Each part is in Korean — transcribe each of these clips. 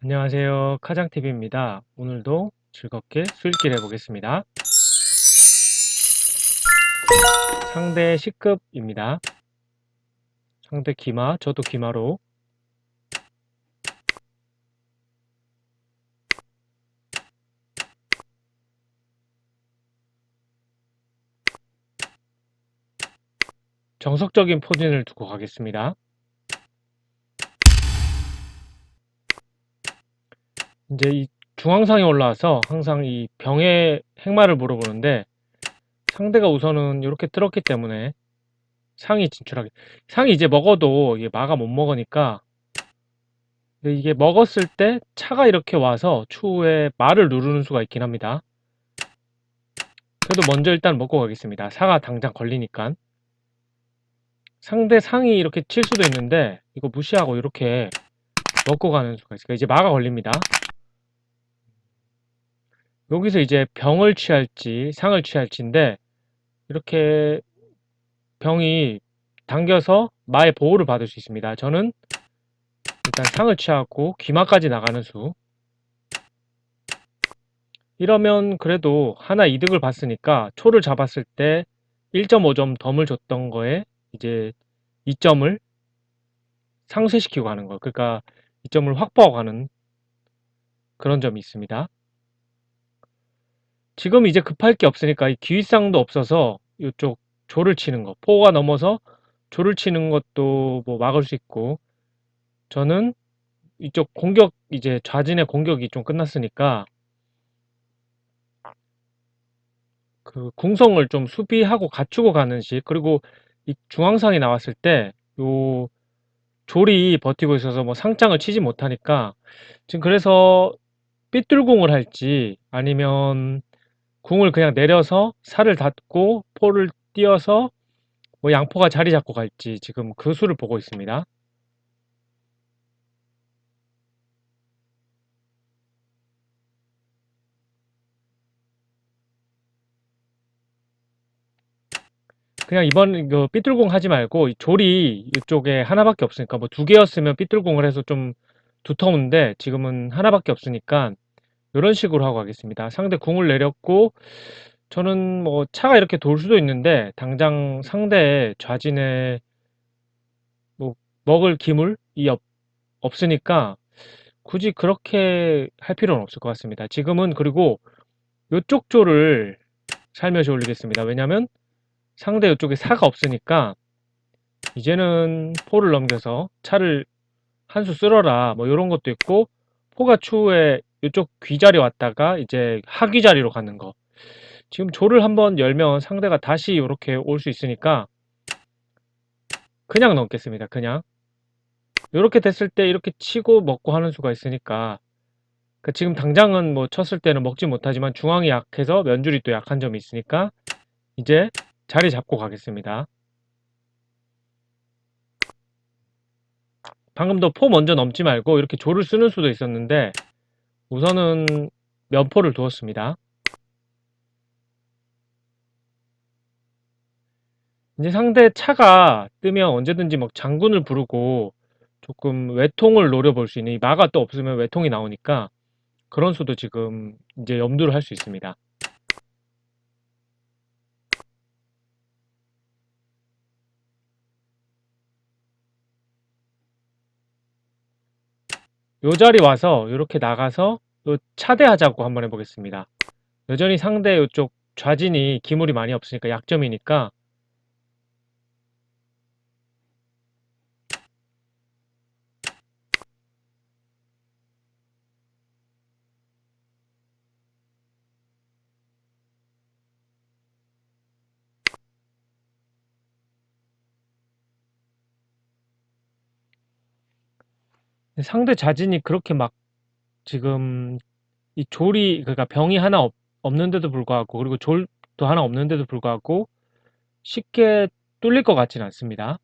안녕하세요. 카장TV입니다. 오늘도 즐겁게 수익질 해보겠습니다. 상대 C급입니다. 상대 기마, 저도 기마로 정석적인 포진을 두고 가겠습니다. 이제 이 중앙상에 올라와서 항상 이 병의 행마를 물어보는데 상대가 우선은 이렇게 뜰었기 때문에 상이 진출하게 상이 이제 먹어도 이게 마가 못 먹으니까 이게 먹었을 때 차가 이렇게 와서 추후에 말을 누르는 수가 있긴 합니다. 그래도 먼저 일단 먹고 가겠습니다. 사가 당장 걸리니까 상대 상이 이렇게 칠 수도 있는데 이거 무시하고 이렇게 먹고 가는 수가 있으니까 이제 마가 걸립니다. 여기서 이제 병을 취할지 상을 취할지인데 이렇게 병이 당겨서 마의 보호를 받을 수 있습니다. 저는 일단 상을 취하고 귀마까지 나가는 수 이러면 그래도 하나 이득을 봤으니까 초를 잡았을 때 1.5점 덤을 줬던 거에 이제 2점을 상쇄시키고 가는 거 그러니까 2점을 확보하고 가는 그런 점이 있습니다. 지금 이제 급할 게 없으니까 이 기윗상도 없어서 이쪽 조를 치는 거 포가 넘어서 조를 치는 것도 뭐 막을 수 있고 저는 이쪽 공격 이제 좌진의 공격이 좀 끝났으니까 그 궁성을 좀 수비하고 갖추고 가는 식 그리고 이 중앙상이 나왔을 때요 졸이 버티고 있어서 뭐 상장을 치지 못하니까 지금 그래서 삐뚤공을 할지 아니면 궁을 그냥 내려서 살을 닫고 포를 띄어서 뭐 양포가 자리 잡고 갈지 지금 그 수를 보고 있습니다. 그냥 이번 이거 삐뚤공 하지 말고 이 졸이 이쪽에 하나밖에 없으니까 뭐 두 개였으면 삐뚤공을 해서 좀 두터운데 지금은 하나밖에 없으니까 이런 식으로 하고 가겠습니다. 상대 궁을 내렸고 저는 뭐 차가 이렇게 돌 수도 있는데 당장 상대의 좌진에 뭐 먹을 기물이 없, 없으니까 굳이 그렇게 할 필요는 없을 것 같습니다. 지금은 그리고 이쪽 조를 살며시 올리겠습니다. 왜냐면 상대 이쪽에 사가 없으니까 이제는 포를 넘겨서 차를 한 수 쓸어라 뭐 이런 것도 있고 포가 추후에 이쪽 귀자리 왔다가 이제 하귀 자리로 가는 거. 지금 조를 한번 열면 상대가 다시 이렇게 올 수 있으니까 그냥 넘겠습니다 그냥. 이렇게 됐을 때 이렇게 치고 먹고 하는 수가 있으니까. 그러니까 지금 당장은 뭐 쳤을 때는 먹지 못하지만 중앙이 약해서 면줄이 또 약한 점이 있으니까 이제 자리 잡고 가겠습니다. 방금도 포 먼저 넘지 말고 이렇게 조를 쓰는 수도 있었는데 우선은 면포를 두었습니다. 이제 상대 차가 뜨면 언제든지 막 장군을 부르고 조금 외통을 노려볼 수 있는 이 마가 또 없으면 외통이 나오니까 그런 수도 지금 이제 염두를 할 수 있습니다. 요 자리 와서 이렇게 나가서 요 차대하자고 한번 해보겠습니다. 여전히 상대 이쪽 좌진이 기물이 많이 없으니까 약점이니까 상대 자진이 그렇게 막 지금 이 졸이 그러니까 병이 하나 없, 없는데도 불구하고 그리고 졸도 하나 없는데도 불구하고 쉽게 뚫릴 것 같지는 않습니다.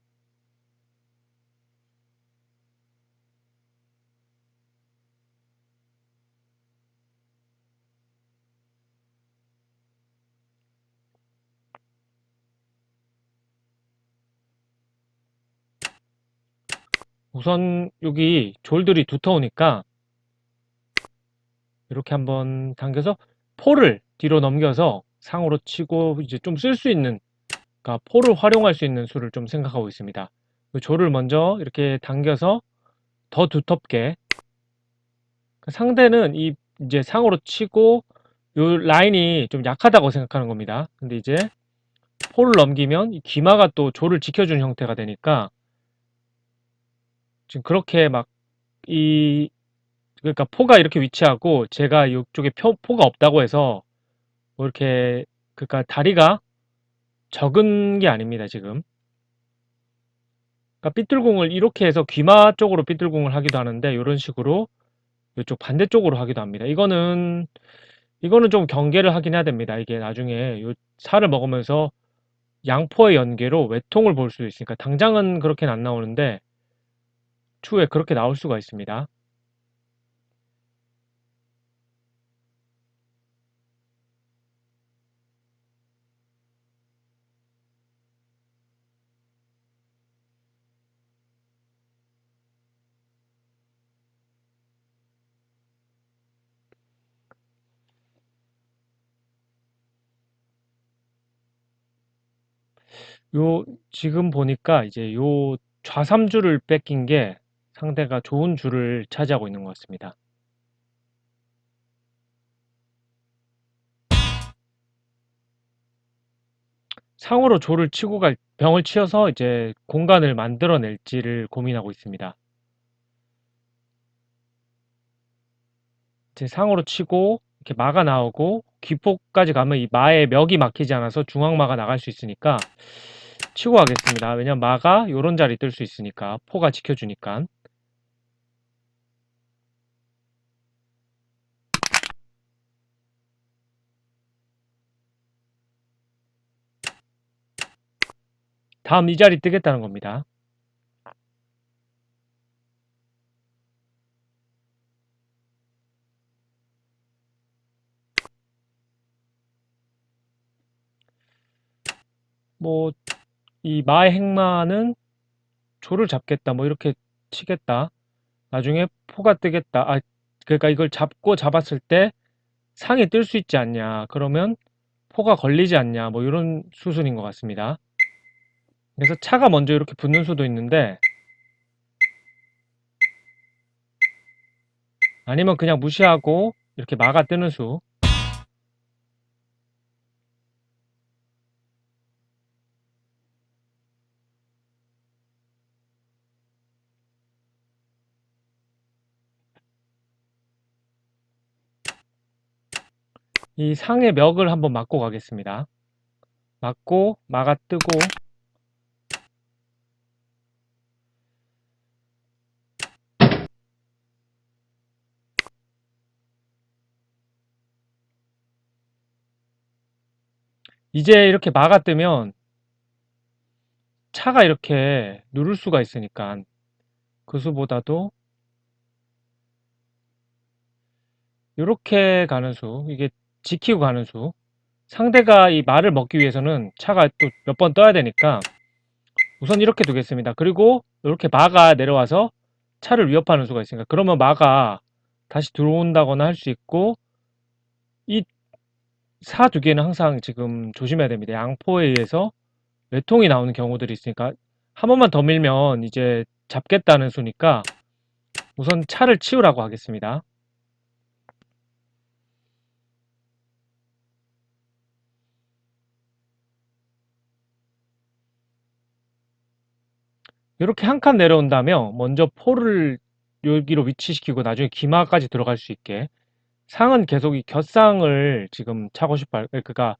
우선 여기 졸들이 두터우니까 이렇게 한번 당겨서 포를 뒤로 넘겨서 상으로 치고 이제 좀 쓸 수 있는 그러니까 포를 활용할 수 있는 수를 좀 생각하고 있습니다. 그 조를 먼저 이렇게 당겨서 더 두텁게 그 상대는 이 이제 상으로 치고 요 라인이 좀 약하다고 생각하는 겁니다. 근데 이제 포를 넘기면 이 귀마가 또 조를 지켜주는 형태가 되니까 지금 그렇게 막 이 그러니까 포가 이렇게 위치하고 제가 이쪽에 표, 포가 없다고 해서 뭐 이렇게 그러니까 다리가 적은 게 아닙니다 지금. 그러니까 삐뚤공을 이렇게 해서 귀마 쪽으로 삐뚤공을 하기도 하는데 이런 식으로 이쪽 반대쪽으로 하기도 합니다. 이거는 이거는 좀 경계를 하긴 해야 됩니다. 이게 나중에 요 살을 먹으면서 양포의 연계로 외통을 볼 수 있으니까 당장은 그렇게는 안 나오는데 추후에 그렇게 나올 수가 있습니다. 요 지금 보니까 이제 요 좌삼줄을 뺏긴 게 상대가 좋은 줄을 차지하고 있는 것 같습니다. 상으로 조를 치고 갈 병을 치어서 이제 공간을 만들어낼지를 고민하고 있습니다. 제 상으로 치고 이렇게 마가 나오고 귀폭까지 가면 이 마에 멱이 막히지 않아서 중앙마가 나갈 수 있으니까 치고 가겠습니다. 왜냐면 마가 요런 자리 뜰 수 있으니까 포가 지켜주니까 다음 이 자리 뜨겠다는 겁니다. 뭐, 이 마의 행마는 조를 잡겠다, 뭐 이렇게 치겠다. 나중에 포가 뜨겠다. 아, 그러니까 이걸 잡고 잡았을 때 상이 뜰 수 있지 않냐. 그러면 포가 걸리지 않냐. 뭐 이런 수순인 것 같습니다. 그래서 차가 먼저 이렇게 붙는 수도 있는데 아니면 그냥 무시하고 이렇게 막아 뜨는 수 이 상의 멱을 한번 맞고 가겠습니다. 맞고 막아 뜨고 이제 이렇게 막아 뜨면 차가 이렇게 누를 수가 있으니까 그 수보다도 이렇게 가는 수 이게 지키고 가는 수 상대가 이 말을 먹기 위해서는 차가 또 몇 번 떠야 되니까 우선 이렇게 두겠습니다. 그리고 이렇게 마가 내려와서 차를 위협하는 수가 있으니까 그러면 마가 다시 들어온다거나 할 수 있고 이 사 두 개는 항상 지금 조심해야 됩니다. 양포에 의해서 외통이 나오는 경우들이 있으니까 한 번만 더 밀면 이제 잡겠다는 수니까 우선 차를 치우라고 하겠습니다. 이렇게 한 칸 내려온다면 먼저 포를 여기로 위치시키고 나중에 기마까지 들어갈 수 있게 상은 계속 이 곁상을 지금 차고 싶어 할, 그러니까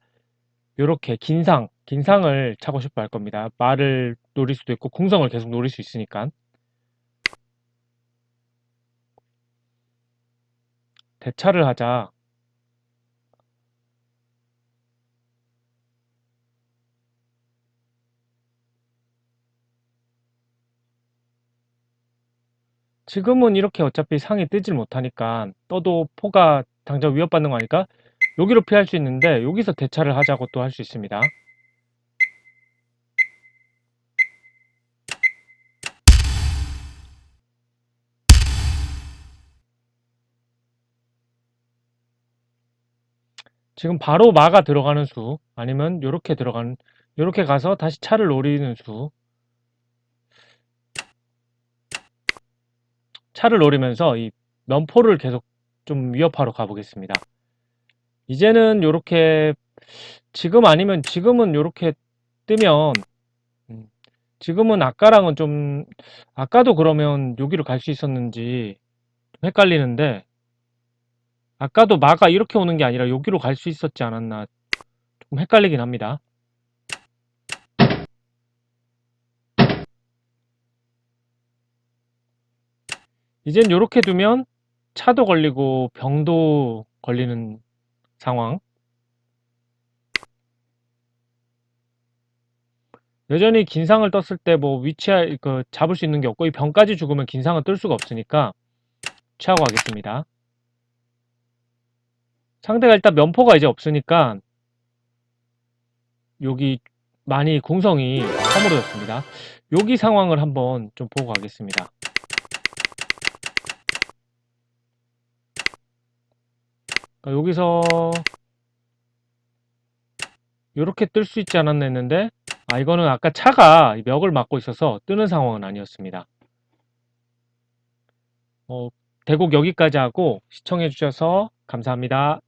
요렇게 긴 상, 긴 상을 차고 싶어 할 겁니다. 말을 노릴 수도 있고 궁성을 계속 노릴 수 있으니까 대차를 하자. 지금은 이렇게 어차피 상이 뜨질 못하니까 떠도 포가 당장 위협받는 거니까 여기로 피할 수 있는데 여기서 대차를 하자고 또 할 수 있습니다. 지금 바로 마가 들어가는 수 아니면 요렇게 들어가는 요렇게 가서 다시 차를 노리는 수 차를 노리면서 이 면포를 계속 좀 위협하러 가보겠습니다. 이제는 요렇게 지금 아니면 지금은 요렇게 뜨면 음, 지금은 아까랑은 좀 아까도 그러면 여기로 갈 수 있었는지 좀 헷갈리는데 아까도 마가 이렇게 오는 게 아니라 여기로 갈 수 있었지 않았나 좀 헷갈리긴 합니다. 이젠 요렇게 두면 차도 걸리고 병도 걸리는 상황. 여전히 긴 상을 떴을 때 뭐 위치할 그 잡을 수 있는 게 없고 이 병까지 죽으면 긴 상은 뜰 수가 없으니까 취하고 가겠습니다. 상대가 일단 면포가 이제 없으니까 여기 많이 공성이 허물어졌습니다. 여기 상황을 한번 좀 보고 가겠습니다. 그러니까 여기서 이렇게 뜰 수 있지 않았나 했는데 아 이거는 아까 차가 이 멱을 막고 있어서 뜨는 상황은 아니었습니다. 어, 대곡 여기까지 하고 시청해 주셔서 감사합니다.